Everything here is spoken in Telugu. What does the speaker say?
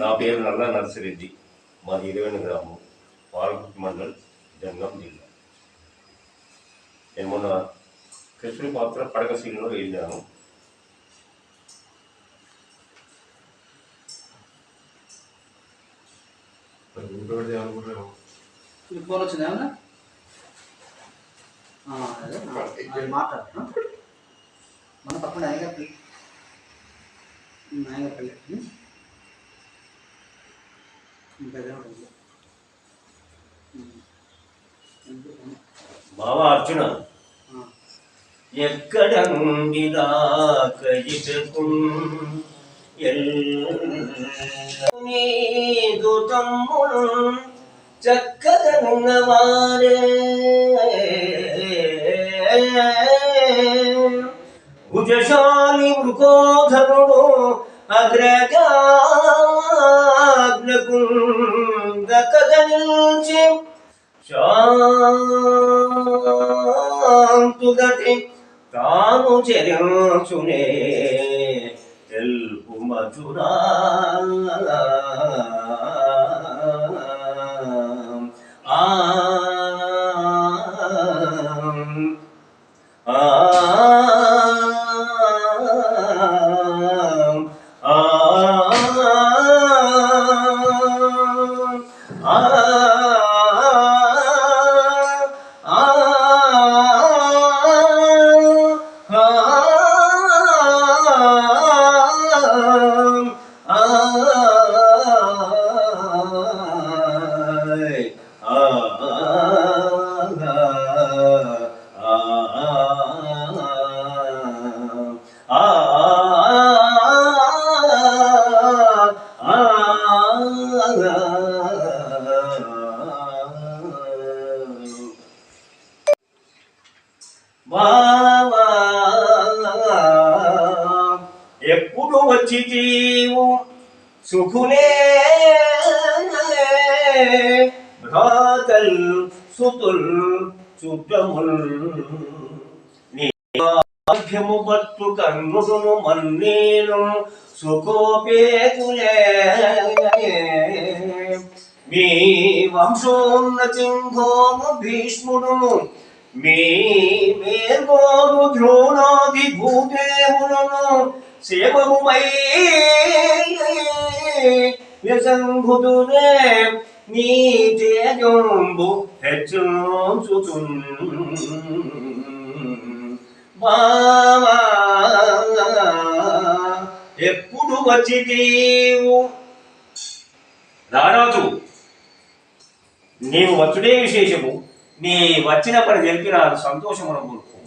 నా పేరు నల్ల నర్సిరెడ్డి. మాది ఇరవై గ్రామం పాలకుర్తి మండల్ జంగం జిల్లా. నేను మొన్న కృష్ణుని పాత్ర పడక సీన్లో వెళ్ళాను ఫోన్ వచ్చిందా మాట్లాడు? మన పక్కన నాయగపల్లి ఉం? బావా అర్జున ఆ. ఎక్కడ నుండి రాకయిటకు నీదు తమ్ముడు చక్కగా ఉన్నవారే భుజశాలి మృకోధరుడు అగ్రగాగ్నకు దక్కగనించి శాంతుగతి తాను చెరించునే తెలుపు మధురా ఎప్పుడు వచ్చి జీవు సుఖులే భ్రాతల్ సుతుల్ శుభ్రముల్ నీభ్యము పట్టు కన్నుడును మన్నేను సుఖోపేతులే. మీ వంశోన్నతింగోను భీష్ముడును మీ ద్రోణాది భూదేవులను సేవముమై వ్యసంభుతునే నీ తేజంబు హెచ్చుచుతున్ ఎప్పుడు వచ్చి తీవు రారాజు నీవు వచ్చుడే విశేషము. నీ వచ్చిన పని తెలిపి నాకు సంతోషమున కొనుక్కో